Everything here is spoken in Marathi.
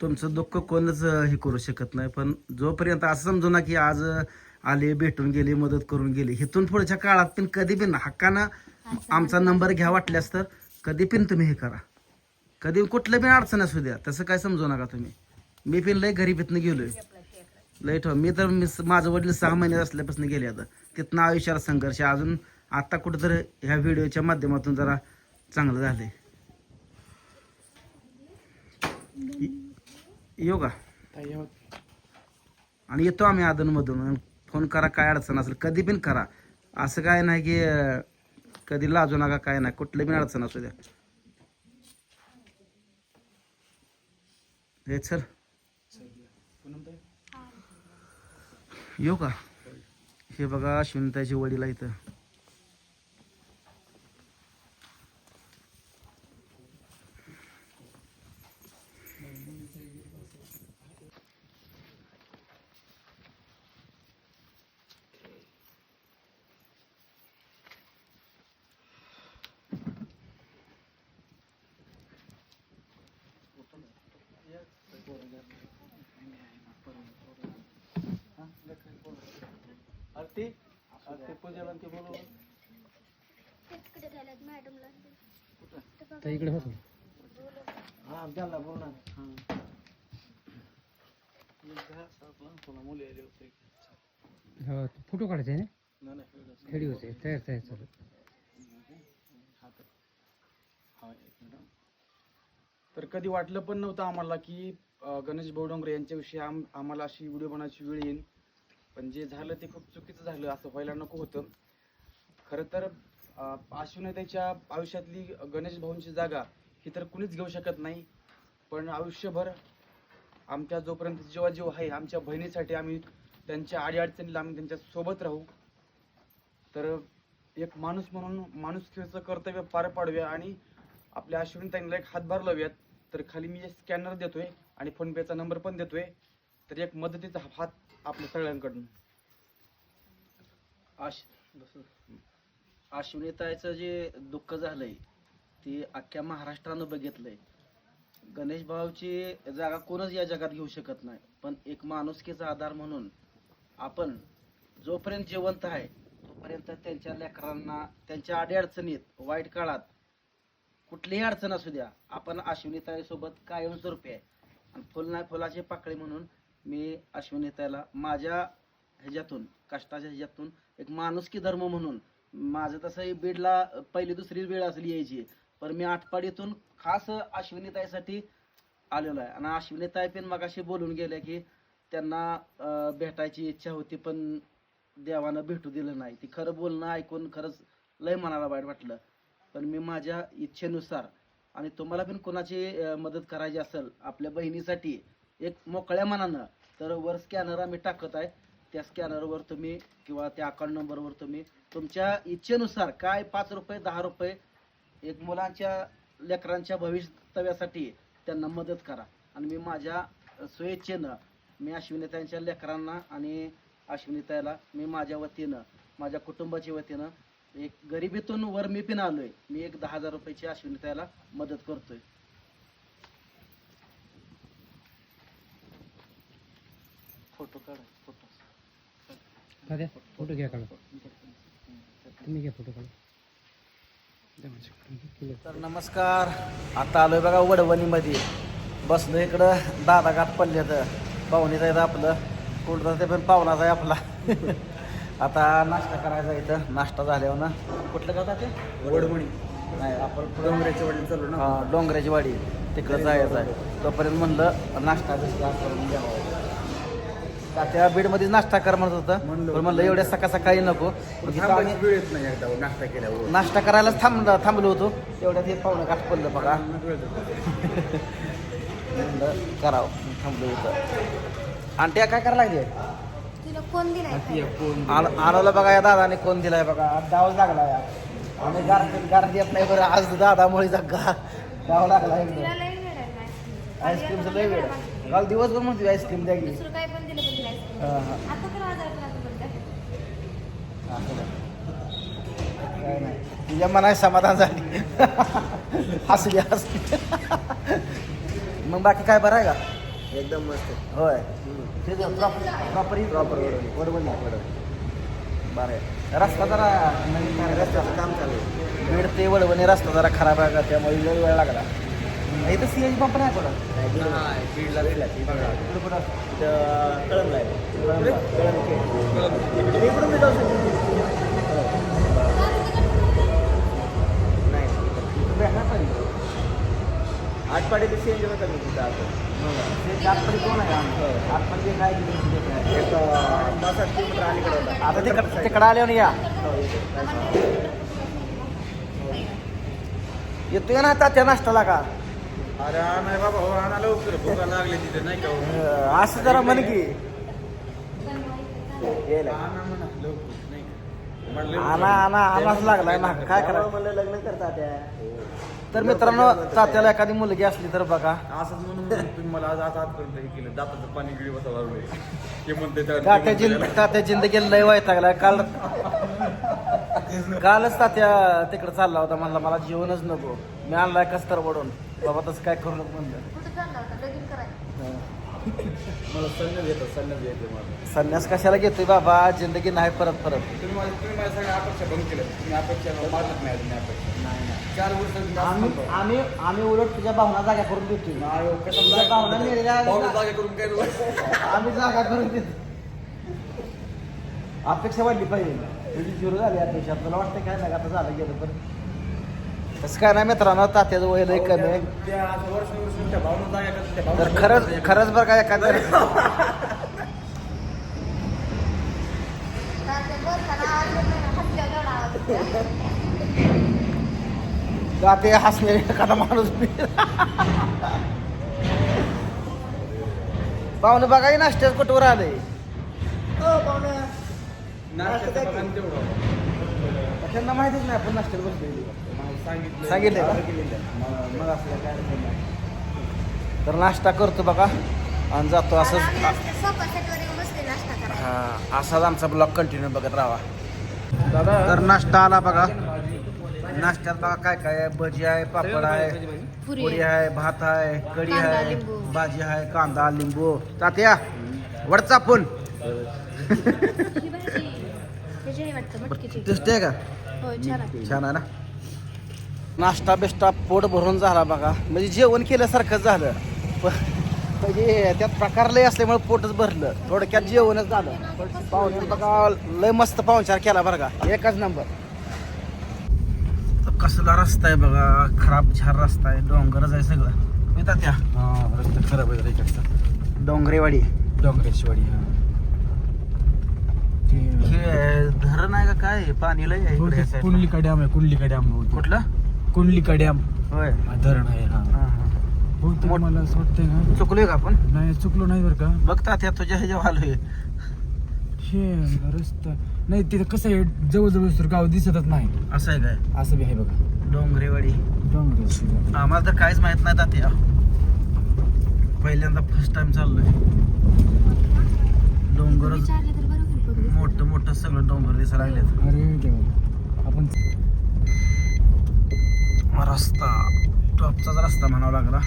तुमचं दुःख कोणच हे करू शकत नाही. पण जोपर्यंत असं समजू ना की आज आले भेटून गेले मदत करून गेले इथून पुढच्या काळात पण कधी पण हक्कानं आमचा नंबर घ्या वाटल्यास तर कधी पण तुम्ही हे करा. कधी कुठलं पण अडचण असू द्या. तसं काय समजू नका तुम्ही. मी पण लय गरिबीतनं गेलोय. लय ठेव. मी तर मी माझं वडील सहा महिन्यात असल्यापासून गेले आता. तिथनं आयुष्याला संघर्ष. अजून आता कुठंतरी ह्या व्हिडिओच्या माध्यमातून जरा चांगलं झालंय. येऊ का आणि येतो आम्ही अधूनमधून फोन करा काय अडचण असेल कधी पण करा. असं काय नाही की कधी लाजू नका काय नाही. कुठली पण अडचण असू द्या. हे चल. येऊ का हे बघा अश्विनताचे वडील इथं. आरती पूजेला ते बोलव तिकडे गेल्यात मॅडमला. तर इकडे होतो हा त्यांना बोल ना हो फोटो काढायचे तयार तयार चालू. तर कधी वाटलं पण नव्हतं आम्हाला की अं, गणेश भाऊ डोंगरे यांच्याविषयी आम आम्हाला अशी व्हिडिओ बनवायची वेळ येईल. पण जे झालं ते खूप चुकीचं झालं असं व्हायला नको होतं. खरं तर अं, त्याच्या आयुष्यातली गणेश भाऊंची जागा ही तर कुणीच घेऊ शकत नाही. पण आयुष्यभर आमच्या जोपर्यंत जेव्हा जीव आहे आमच्या बहिणीसाठी आम्ही त्यांच्या अडीअडचणीला आम्ही त्यांच्यासोबत राहू. तर एक माणूस म्हणून माणुसकीचं कर्तव्य पार पाडूया आणि आपल्या अश्विनीताईंना एक हातभार लावूयात. तर खाली मी स्कॅनर देतोय आणि फोनपेचा नंबर पण देतोय. तर एक मदतीचा हात आपल्या सगळ्यांकडून. आश अश्विनीताईचं जे दुःख झालंय ते अख्ख्या महाराष्ट्रानं बघितलंय. गणेश भाऊची जागा कोणच या जगात घेऊ शकत नाही पण एक माणुसकीचा आधार म्हणून आपण जोपर्यंत जिवंत आहे तोपर्यंत त्यांच्या लेकरांना त्यांच्या अडीअडचणीत वाईट काळात कुठलीही अडचण असू द्या आपण अश्विनीताईसोबत कायमस्वरूपी आहे. आणि फुल नाही फुलाची पाकळी म्हणून मी अश्विनीताईला माझ्या ह्याच्यातून कष्टाच्या ह्याच्यातून एक माणुसकी धर्म म्हणून. माझं तसंही बीडला पहिली दुसरी वेळ असली यायची. पण मी आठपाडीतून खास अश्विनीताईसाठी आलेलो आहे. आणि अश्विनीताई पण मगाशी बोलून गेल्या की त्यांना भेटायची इच्छा होती पण देवानं भेटू दिलं नाही. ती खरं बोलणं ऐकून खरंच लय मनाला वाईट वाटलं. पण मी माझ्या इच्छेनुसार आणि तुम्हाला पण कोणाची मदत करायची असेल आपल्या बहिणीसाठी एक मोकळ्या मनानं तर वर स्कॅनर आम्ही टाकत आहे. त्या स्कॅनरवर तुम्ही किंवा त्या अकाउंट नंबरवर तुम्ही तुमच्या इच्छेनुसार काय पाच रुपये दहा रुपये एक मुलांच्या लेकरांच्या भविष्यतव्यासाठी त्यांना मदत करा. आणि मी माझ्या स्वेच्छेनं मी अश्विनीताईंच्या लेकरांना आणि अश्विनीताईला मी माझ्या वतीनं माझ्या कुटुंबाच्या वतीनं एक गरिबीतून वर मी पण आलोय. मी एक दहा हजार रुपयाची अश्विनीताईला मदत करतोय फोटो काढा फोटो दादा फोटो घ्या काढा तुम्ही घ्या फोटो काढा तर नमस्कार आता आलोय बघा वडवणीमध्ये. बसलो इकडं दादा गाठ पडले तर पाहुणे जायचं आपलं. कुठं ते पण पाहुणाच आहे आपला. आता नाश्ता करायचा इथं. नाश्ता झाल्यावर ना. कुठलं गाव ते? वडवणी नाही आपण डोंगराच्या वडील चालू ना. हा, डोंगराची वाडी. तिकडं जायचं आहे. तोपर्यंत म्हणलं नाश्ता बिस्टा करून घ्यावा. का त्या बीडमध्येच नाश्ता कर म्हणत होतं. म्हणलं पण म्हणलं एवढ्या सकाळ सकाळी नको. वेळ येत नाही एकदा नाश्ता केल्यावर. नाश्ता करायलाच थांब थांबलो होतो. तेवढ्यात हे पाहुणं गाठ पडलं बघा. म्हणलं करावं. थांबलो होतं आणि त्या काय करायला लागले? तिला फोन दिलाय आण- आणवलं बघा या दादाने कोण दिलाय बघा. आज डावच लागला या. आम्ही गार गार देत नाही बरं. आज दादामुळे गा डाव लागला. आईस्क्रीमचं लय वेळ काल दिवसभर म्हणतो आईस्क्रीम द्या की. दुसरं काय पण दिलं पण तिला ice cream. हा, हा. आता तर आजार पण आता बंद. असं नाही. काय नाही. तुझ्या मनात समाधान झाली. हसली हसली मग बाकी काय बरं आहे का? एकदम मस्त होय. ते प्रॉपर प्रॉपर वडवणी बरं आहे. रस्ता जरा नवीन रस्त्याचं काम चालू आहे. बीड ते वडवणी रस्ता जरा खराब आहे का त्यामुळे लय वेळ लागला. इथं सी एच पंप नाही कुठं बीडला बीडला कुठं कुठं कळमला आहे. कळम इकडून मी जाऊ शकतो नाही आठपाडीला सी एन जी होता मी तिथं आता आठपाडी कोण आहे आमचं आठपाडी काय एक पाच आठ किलोमीटर अलीकडे होता आता तिकडं तिकडं आल्यावर या. येतोय ना त्या नाश्ताला का? अरे नाही बाबा हो आणा लवकर भूका लागले तिथे नाही का हो? असं जरा म्हण की. यायला. आणा म्हणा लवकर नाही का? म्हणलं आणा आणा आणाच लागलाय ना. काय करायचं म्हणलं लग्न करता त्या तर मित्रांनो तात्याला एखादी मुलगी असली तर बघा. असंच म्हणून म्हणून तुम्ही मला आज आता आजपर्यंत हे केलं. दाताचं पाणी गिळी बसा लागलोय. ते म्हणते त्या- ते तात्या म्हणते जिंद त्याला. तात्या जिंदगीला लय वैतागलाय. काल कालच तात्या तिकडे चालला होता म्हणला मला जेवणच नको. मी आणलाय कस्तर वडून. बाबा तसं काय करू नको म्हणलं. कुठं चालला होता? लगीन करायला. मला संन्यास येतं संन्यास येते मला संन्यास कशाला घेतोय बाबा? जिंदगी नाही परत परत. तुम्ही माझ्या तुम्ही माझ्या सगळ्या अपेक्षा बंद केल्या. तुम्ही अपेक्षा मारत नाही अजून अपेक्षा. नाही नाही. चार वर्ष तुम्ही असं आम्ही. आम्ही आम्ही उलट तुझ्या भावना जागा करून देतोय. नाही हो, तुझ्या जागा भावना. आम्ही जागा करून देतो अपेक्षा वाढली पाहिजे. म्हणजे तुझी झिरो झाली अपेक्षा तुला वाटतं काय नाही आता झालं गेलं पण. तसं काय नाही मित्रांनो तात्याचं वय लय कमी आहे. तर खरंच खरंच बरं काय एखादं जाते ताते हसणे एखादा माणूस पाहुणे बघा नाश्त्यात कुठवर आले नाश्त्याचं बघा ना तेवढं. त्यांना माहितीच नाही आपण नाश्त्यात बसले मला सांगितलं? मला- काय नाही. तर नाश्ता करतो बघा. आणि जातो असंच. असं हा असाच आमचा ब्लॉग कंटिन्यू बघत राहा. तर नाश्ता आला बघा. नाश्त्यात बघा काय काय आहे. भजी आहे पापड आहे पुरी आहे. भात आहे कढी आहे. भाजी आहे कांदा लिंबू. तात्या वडचा आपण. ही भाजी वाटतं मटकीची. आहे का? होय छान आहे. छान आहे ना? नाश्ता बिष्टा पोट भरून झाला बघा. म्हणजे जेवण केल्यासारखं झालं. प- म्हणजे त्यात प्रकार लय असल्यामुळे पोटच भरलं. थोडक्यात जेवणच झालं. पाहुणे बघा लय मस्त पाहुणचार केला बरं का. एकच नंबर. तर कसला रस्ता आहे बघा. खराब झार रस्ता आहे. डोंगरच आहे सगळं. हा रस्ता खराब आहे डोंगरेवाडी. डोंगरेश्वरी हा हे. धरण आहे का काय? आहे? पाणी लय आहे इकडे या साईडला. कुंडलिका डॅम आहे कुंडलिका डॅम कुठलं? कुंडलिका डॅम होय. धरण आहे हा. हा, हा. बहुतेक मोठ- मला असं वाटतंय ना. चुकलोय का आपण? नाही चुकलो नाही बरं का. बघ तात्या तुझ्या ह्याच्यावर आलोय. हे रस्ता. नाही तिथं कसं आहे जवळजवळ तर गाव दिसतच नाही. असं आहे काय? असं बी आहे बघा. डोंगरेवाडी. डोंगर आम्हाला तर काहीच माहीत नाही तात्या पहिल्यांदा फर्स्ट टाइम चाललोय. डोंगर विचारले तर बरं होईल बघ. मोठं मोठं सगळं डोंगर दिसायला लागलेत. अरे देवा. आपण रस्ता टॉपचाच रस्ता म्हणावा लागला.